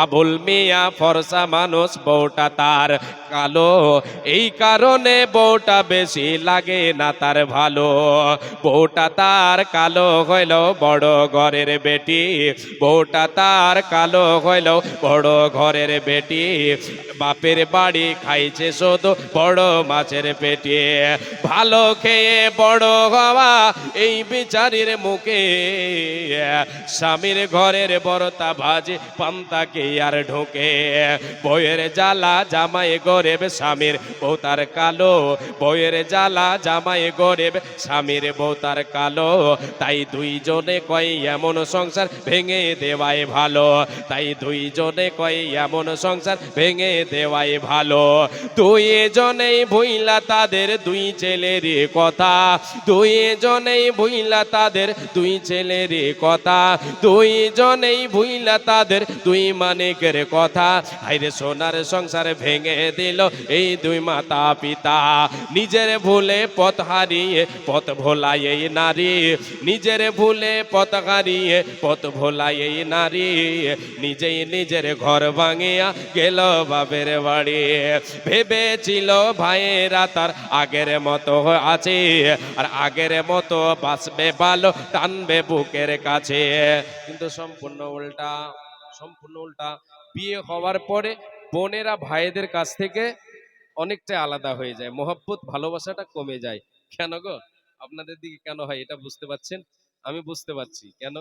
আবুল মিয়া ফরসা মানুষ বউটা তার কালো। এই কারণে বউটা বেশি লাগে না তার ভালো। বউটা তার কালো হইল বড় ঘরের বেটি। বউটা তার কালো হইল বড় ঘরের বেটি। বাপের বাড়ি খাইছে শুধু বড় মাছের পেটি। ভালো খেয়ে বড় হওয়া এই বিচারের মুখে। স্বামীর ঘরের বড়তা ভাজে পান্তাকে আর ঢোকে। বইয়ের জ্বালা জামাই গরেব স্বামীর, বউ তার কালো। বইয়ের জ্বালা জামাই গরেব স্বামীর, বউ তার কালো। তাই দুইজনে কয় এমন সংসার ভেঙে দেওয়াই ভালো। তাই দুইজনে কয় এমন সংসার ভেঙে দেওয়াই ভালো। দুইজনেই ভুইলা তাদের দুই ছেলের কথা। দুইজনেই ভুইলা তাদের দুই ছেলের কথা। দুইজনেই ভুইলা তাদের দুই মানিকের কথা। হাইরে সোনার সংসার ভেঙে দিল এই দুই মাতা পিতা। নিজের ভুলে পথ হারিয়ে পথ ভোলাই এই নারী। নিজের ভুলে পথ হারিয়ে পথ ভোলাই এই নারী। নিজেই নিজের ঘর ভাঙিয়া গেল বাবের বাড়ি। ভেবেছিল ভাইয়েরা তার আগের মতো আছে। আর আগের মতো বাঁচবে ভালো, টানবে বুকের কাছে। কিন্তু সম্পূর্ণ উল্টা। সম্পূর্ণ উল্টা। বিয়ে হওয়ার পরে বোনেরা ভাইদের কাছ থেকে অনেকটাই আলাদা হয়ে যায়। মোহাব্বত, ভালোবাসাটা কমে যায়। কেন গো? আপনাদের দিকে কেন হয় এটা বুঝতে পারছেন? আমি বুঝতে পারছি। কেন?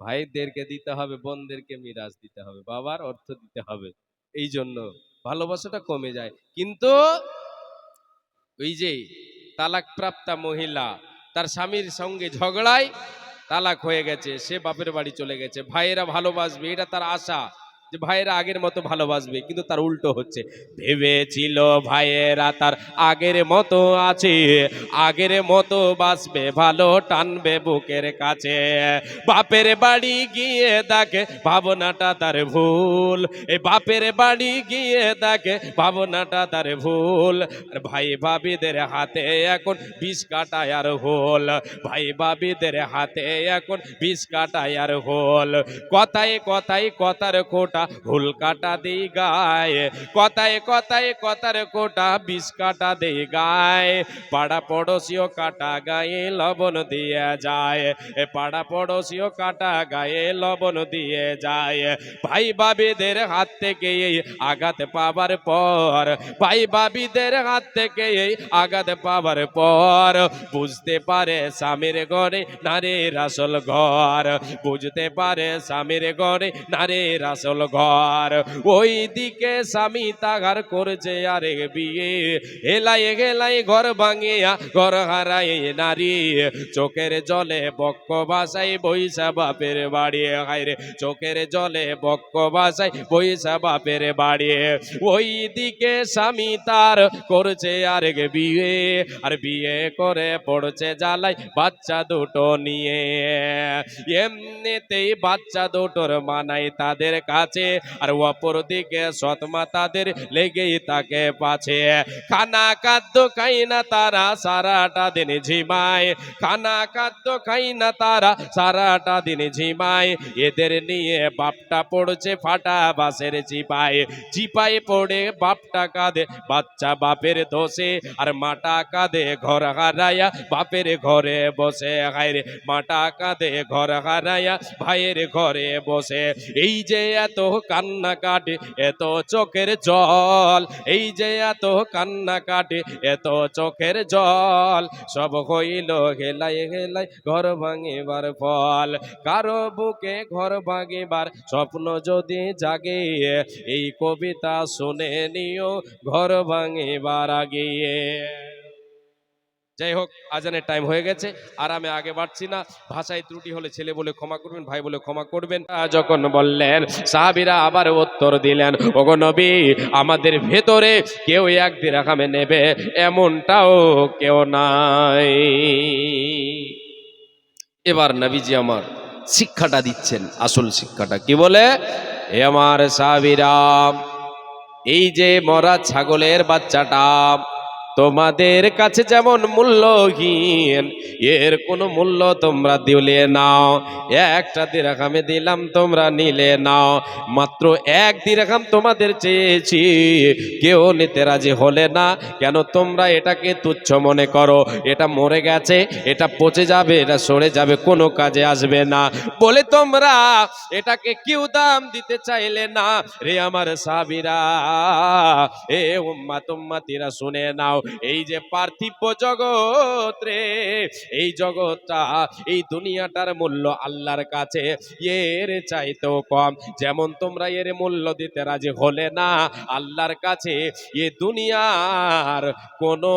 ভাইদেরকে দিতে হবে, বোনদেরকে মিরাজ দিতে হবে, বাবার অর্থ দিতে হবে। এই জন্য ভালোবাসাটা কমে যায়। কিন্তু ওই যে তালাক প্রাপ্তা মহিলা, তার স্বামীর সঙ্গে ঝগড়ায় তালাক হয়ে গেছে সে বাপের বাড়ি চলে গেছে। ভাইয়েরা ভালোবাসবে এটা তার আশা। যে ভাইয়েরা আগের মতো ভালোবাসবে, কিন্তু তার উল্টো হচ্ছে, ভেবেছিল ভাইয়েরা তার আগের মতো আছে, আগের মতো বাসবে ভালো টানবে বুকের কাছে। বাপের বাড়ি গিয়ে দেখে ভাবনাটা তার ভুল, এই বাপের বাড়ি গিয়ে দেখে ভাবনাটা তার ভুল। আর ভাই ভাবিদের হাতে এখন বিষ কাটায় আর হোল, ভাই ভাবিদের হাতে এখন বিষ কাটায় আর হোল। কথায় কথায় কথার কোটা ভুল কাটা দেই গায়ে। কথায় কথায় কথার কোটা বিষ কাটা দেই গায়ে। পাড়া পড়োশিও কাটা গায়ে লবণ দিয়ে যায়। এ পাড়া পড়োশিও কাটা গায়ে লবণ দিয়ে যায়। ভাই বাবিদের হাত থেকে এই আঘাত পাবার পর, ভাই বাবিদের হাত থেকে এই আঘাত পাবার পর, বুঝতে পারে স্বামীর ঘরে নারীর আসল ঘর। বুঝতে পারে স্বামীর ঘরে নারীর আসল ঘর। ওই দিকে স্বামী তাগার করছে আরে বিয়ে। হেলাই গেলাই ঘর ভাঙিয়া ঘর হারাই নারী। চোখের জলে বক্ক বাসাই বৈশা বাপের বাড়ি। হাইরে চোখের জলে বক্ক বাসাই বৈশা বাপের বাড়ি। ওই দিকে স্বামী তার করছে আরেক বিয়ে। আর বিয়ে করে পড়ছে জ্বালাই বাচ্চা দুটো নিয়ে। এমনিতেই বাচ্চা দুটোর মানাই তাদের কাছে আর অপর দিকে সৎমা তাদের লেগেই তাকে পাছে খানা খাদ্য খাই না তারা, সারাটা দিন ঝিমায়। খানা খাদ্য খাই না তারা, সারাটা দিন ঝিমায়। এদের নিয়ে বাপটা পড়ছে ফাটা বাসের চিপায়। চিপায় পড়ে বাপটা কাঁদে, বাচ্চা বাপের দোষে। আর মাটা কাঁদে, ঘর হারাইয়া বাপের ঘরে বসে। মাটা কাঁদে, ঘর হারাইয়া ভাইয়ের ঘরে বসে। এই যে এত কান্না কাটে এত চোখের জল। এই যে এত কান্না কাটে এত চোখের জল। সব হইল হেলাই হেলাই, ঘর ভাঙিবার ফল। কারও বুকে ঘর ভাঙিবার স্বপ্ন যদি জাগে, এই কবিতা শুনে নিও, ঘর ভাঙিবার আগে। যাই হোক আজানের টাইম হয়ে গেছে। আর আমি আগে বাড়ছি না। ভাষায় ত্রুটি হলে ছেলে বলে ক্ষমা করবেন, ভাই বলে ক্ষমা করবেন। যখন বললেন, সাহাবিরা আবার উত্তর দিলেন, ওগো নবী, আমাদের ভেতরে কেউ এক দিরাকামে নেবে, এমনটাও কেউ নাই। এবার নবীজি আমার শিক্ষাটা দিচ্ছেন, আসল শিক্ষাটা। কি বলে? এ আমার সাহাবিরা, এই যে মরা ছাগলের বাচ্চাটা তোমাদের কাছে যেমন মূল্যহীন, এর কোনো মূল্য তোমরা দিলে নাও একটা দিরাখামে দিলাম, তোমরা নিলে নাও মাত্র এক দিরাখাম তোমাদের চেয়েছি, কেউ নিতে রাজি হলে না। কেন তোমরা এটাকে তুচ্ছ মনে করো? এটা মরে গেছে, এটা পচে যাবে, এটা সরে যাবে, কোনো কাজে আসবে না। বলে তোমরা, এটাকে কেউ দাম দিতে চাইলে না। রে আমার সাবিরা এ উম্মা তুম্মাতিরা শুনে নাও। এই যে পার্থিব জগৎ রে এই জগৎটা, এই দুনিয়াটার মূল্য আল্লাহর কাছে, এর চাইতেও কম। যেমন তোমরা এর মূল্য দিতে রাজি হলে না, আল্লাহর কাছে এ দুনিয়ার কোনো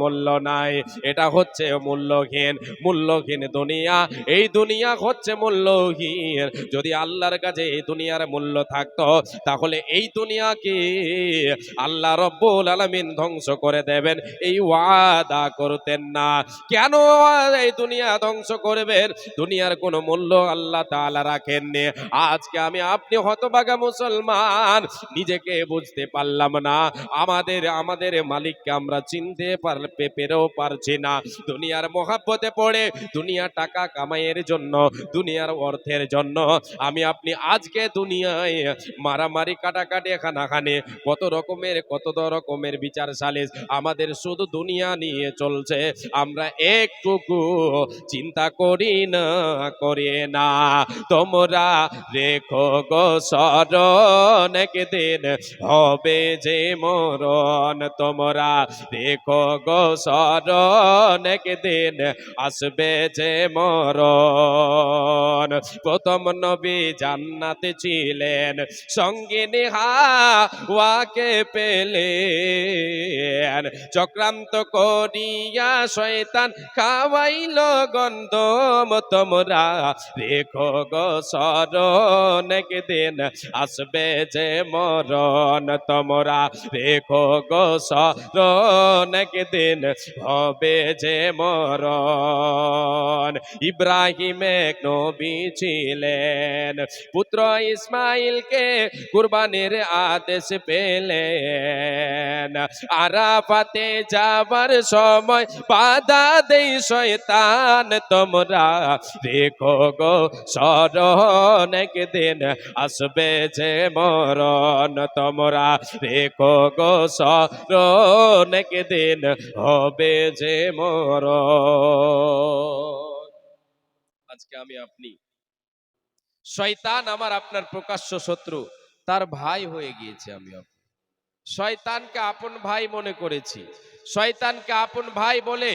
মূল্য নাই। এটা হচ্ছে মূল্যহীন মূল্যহীন দুনিয়া। এই দুনিয়া হচ্ছে মূল্যহীন। যদি আল্লাহর কাছে এই দুনিয়ার মূল্য থাকতো, তাহলে এই দুনিয়াকে আল্লাহ রব্বুল আলামিন ধ্বংস করে দেবেন, এই ওয়াদা করতেন না। কেন এই দুনিয়া ধ্বংস করবেন? দুনিয়ার কোনো মূল্য আল্লাহ তাআলা রাখেননি। আজকে আমি আপনি হতবাগা মুসলমান, নিজেকে বুঝতে পারলাম না। আমাদের আমাদের মালিককে আমরা চিনতে পারবে পেরেও পারছি না। দুনিয়ার মহাব্বতে পড়ে, দুনিয়া টাকা কামাইয়ের জন্য, দুনিয়ার অর্থের জন্য। আমি আপনি আজকে দুনিয়ায় মারামারি, কাটাকাটি, খানাখানে, কত রকমের কত রকমের বিচার আমাদের শুধু দুনিয়া নিয়ে চলছে। আমরা একটুকু চিন্তা করি না করি না। তোমরা রেখো গো স্মরণ, একদিন হবে যে মরণ। তোমরা রেখো গো স্মরণ, একদিন আসবে যে মরণ। প্রথম নবী জান্নাতে ছিলেন, সঙ্গিনী হাওয়াকে পেলেন চক্রান্ত করিয়া শয়তান খাওয়াইল গন্ধ তোমরা। রেখো গো স্মরণ একদিন, আসবে যে মরণ তোমরা। রেখো গো স্মরণ একদিন, হবে যে মরণ। ইব্রাহিম এক নবী ছিলেন, পুত্র ইসমাইলকে কুরবানির আদেশ পেলেন। আরাফাতে যাবার সময় বাধা দেই শয়তান তোমরা। রেখো গো, স্মরণ একদিন আসবে যে মরণ তোমরা। রেখো গো, স্মরণ একদিন হবে যে মরণ। আজকে আমি আপনি। শয়তান আমার আপনার প্রকাশ্য শত্রু, তার ভাই হয়ে গিয়েছে আমি আপনি। শয়তানকে আপন ভাই মনে করেছি। শয়তানকে আপন ভাই বলে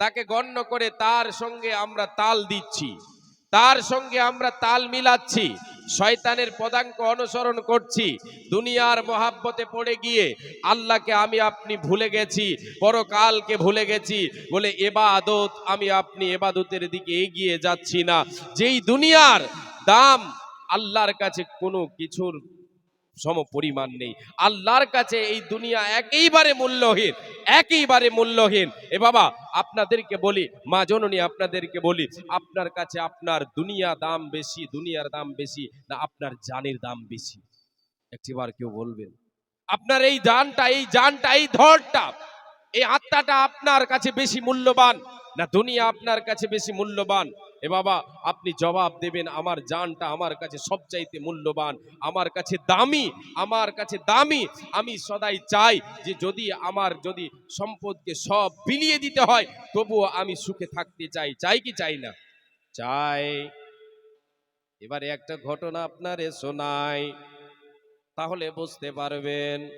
তাকে গণ্য করে তার সঙ্গে আমরা তাল দিচ্ছি। তার সঙ্গে আমরা তাল মিলাচ্ছি। শয়তানের পদাঙ্ক অনুসরণ করছি। দুনিয়ার মহাব্বতে পড়ে গিয়ে আল্লাহকে আমি আপনি ভুলে গেছি, পরকালকে ভুলে গেছি বলে এবাদত আমি আপনি এবাদতের দিকে এগিয়ে যাচ্ছি না। যেই দুনিয়ার দাম আল্লাহর কাছে কোনো কিছুর সম পরিমাণ নেই। আল্লাহর কাছে এই দুনিয়া একেবারে মূল্যহীন একেবারে মূল্যহীন। এ বাবা, আপনাদেরকে বলি, মা জননী আপনাদেরকে বলি, আপনার কাছে আপনার দুনিয়া দাম বেশি, দুনিয়ার দাম বেশি, না আপনার জানের দাম বেশি। একটিবার কেউ বলবেন, আপনার এই জানটা এই জানটা, এই ধরটা এই আত্মাটা আপনার কাছে বেশি মূল্যবান না দুনিয়া আপনার কাছে বেশি মূল্যবান? এ বাবা, আপনি জবাব দেবেন, আমার জানটা আমার কাছে সবচাইতে মূল্যবান, আমার কাছে দামি, আমার কাছে দামি। আমি সদাই চাই যে যদি আমার যদি সম্পদকে সব বিলিয়ে দিতে হয়, তবুও আমি সুখে থাকতে চাই। চাই কি চাই না? চাই। এবারে একটা ঘটনা আপনার আপনারে শোনাই। তাহলে বুঝতে পারবেন,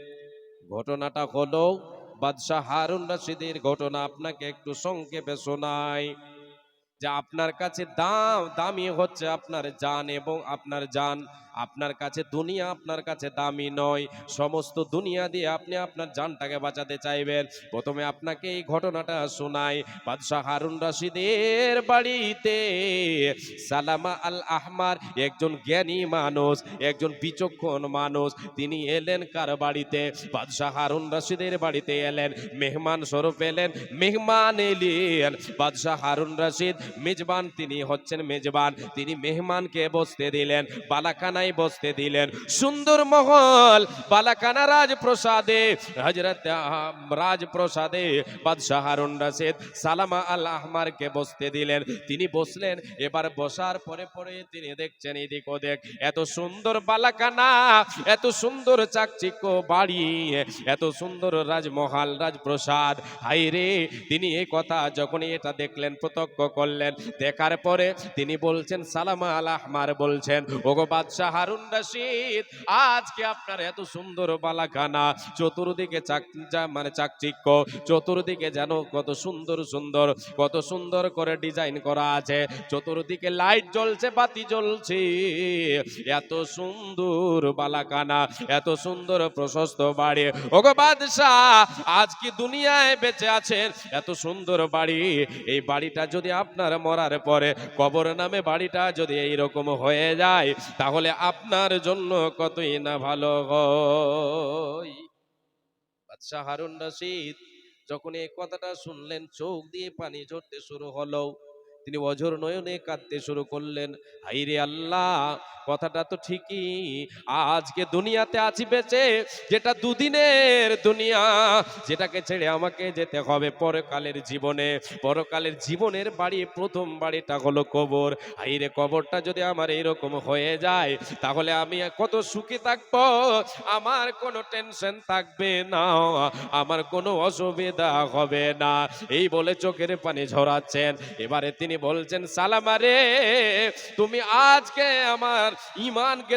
ঘটনাটা হলো বাদশাহ হারুন রশিদের ঘটনা আপনাকে একটু সংক্ষেপে শোনাই। যে আপনার কাছে দাম, দামি হচ্ছে আপনার জান এবং আপনার জান। আপনার কাছে দুনিয়া আপনার কাছে দামি নয়। সমস্ত দুনিয়া দিয়ে আপনি আপনার জানটাকে বাঁচাতে চাইবেন। প্রথমে আপনাকে এই ঘটনাটা শোনাই। বাদশাহ হারুন রশিদের বাড়িতে সালামা আল আহমার একজন জ্ঞানী মানুষ, একজন বিচক্ষণ মানুষ, তিনি এলেন কার বাড়িতে? বাদশাহ হারুন রশিদের বাড়িতে এলেন, মেহমান স্বরূপ এলেন, মেহমান এলেন। বাদশাহ হারুন রশিদ মেজবান, তিনি হচ্ছেন মেজবান। তিনি মেহমানকে বসতে দিলেন। বালাখানায় বালাকানায় বসতে দিলেন। সুন্দর মহল, বালাকানা রাজপ্রসাদে হজরত রাজপ্রসাদে, বাদশাহ হারুন সালামা আল আহমারকে বসতে দিলেন। তিনি বসলেন, এবার বসার পরে পরে তিনি দেখছেন এদিক ওদিক, এত সুন্দর বালাকানা, এত সুন্দর চাকচিক্য বাড়ি, এত সুন্দর রাজমহল, রাজপ্রসাদ। হাই রে তিনি এই কথা যখনই এটা দেখলেন, প্রত্যক্ষ করলেন। দেখার পরে তিনি বলছেন, সালামা আল আহমার বলছেন, ওগো বাদশাহ হারুন রশিদ, আজকে আপনার এত সুন্দর বালাখানা চতুর্দিকে চাক মানে চাকচিক্য, চতুর্দিকে যেন কত সুন্দর সুন্দর, কত সুন্দর করে ডিজাইন করা আছে, চতুর্দিকে লাইট জ্বলছে, বাতি জ্বলছে। এত সুন্দর বালাখানা এত সুন্দর প্রশস্ত বাড়ি। ওগো বাদশাহ, আজ কি দুনিয়ায় বেঁচে আছেন? এত সুন্দর বাড়ি। এই বাড়িটা যদি আপনার মরার পরে কবর নামে বাড়িটা যদি এইরকম হয়ে যায়, তাহলে আপনার জন্য কতই না ভালো বাদশাহ হারুন রশিদ যখন এই কথাটা শুনলেন, চোখ দিয়ে পানি ঝরতে শুরু হলো। তিনি অঝর নয়নে কাঁদতে শুরু করলেন হাইরে আল্লাহ কথাটা তো ঠিকই। আজকে দুনিয়াতে আছি বেঁচে, যেটা দুদিনের দুনিয়া, যেটাকে ছেড়ে আমাকে যেতে হবে পরকালের জীবনে। পরকালের জীবনের বাড়ি, প্রথম বাড়িটা হলো কবর। হাইরে কবরটা যদি আমার এইরকম হয়ে যায়, তাহলে আমি কত সুখী থাকব? আমার কোনো টেনশন থাকবে না, আমার কোনো অসুবিধা হবে না। এই বলে চোখের পানি ঝরাচ্ছেন। এবারে তিনি বলছেন সালামারে তুমি আজকে আমার ইমানকে